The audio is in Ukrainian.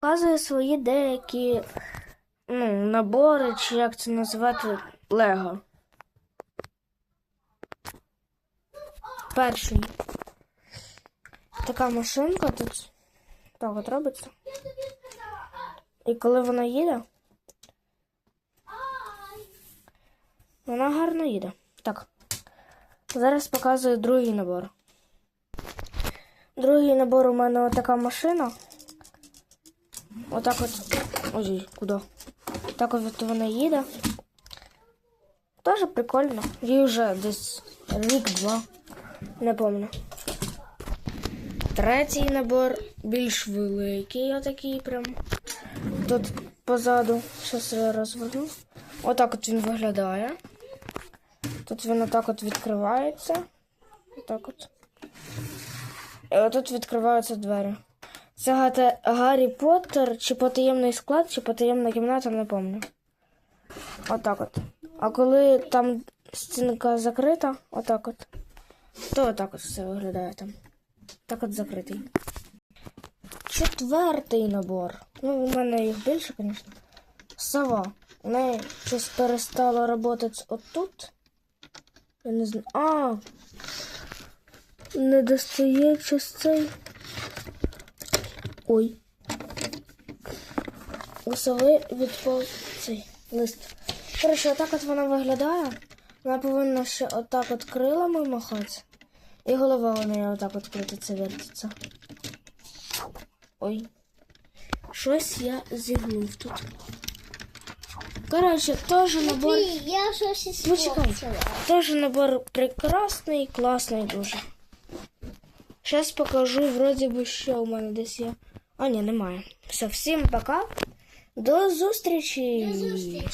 Показує свої деякі ну, набори, чи як це називати, Лего. Перший. Така машинка тут так от робиться. І коли вона їде, вона гарно їде. Так. Зараз показую другий набор. Другий набор у мене така машина. Отак от. Ой, куди? Так от вона їде. Тоже прикольно. Їй вже десь рік-два. Не пам'ятаю. Третій набор більш великий, отакий прям. Тут позаду. Щас я розверну. Отак от він виглядає. Тут він отак от відкривається. Отак от. І отут відкриваються двері. Це Гаррі Поттер, чи потаємний склад, чи потаємна кімната, не пам'ятаю. Отак от. А коли там стінка закрита, отак от, то отак от все виглядає там. Так от закритий. Четвертий набор. Ну, у мене їх більше, звісно. Сова. У неї щось перестало працювати отут. Я не знаю. А! Не достає щось цей. Ой. У сови відпав цей лист. Коротше, отак от вона виглядає. Вона повинна ще отак от крилами махати. І голова у неї отак от крутиться, вертиться. Ой. Щось я зігнув тут. Коротше, теж набор. Я щось Почекай. Теж набор прекрасний, класний дуже. Зараз покажу, вроді би, що у мене десь є. А, ні, немає. Все, всім пока. До зустрічі! зустрічі.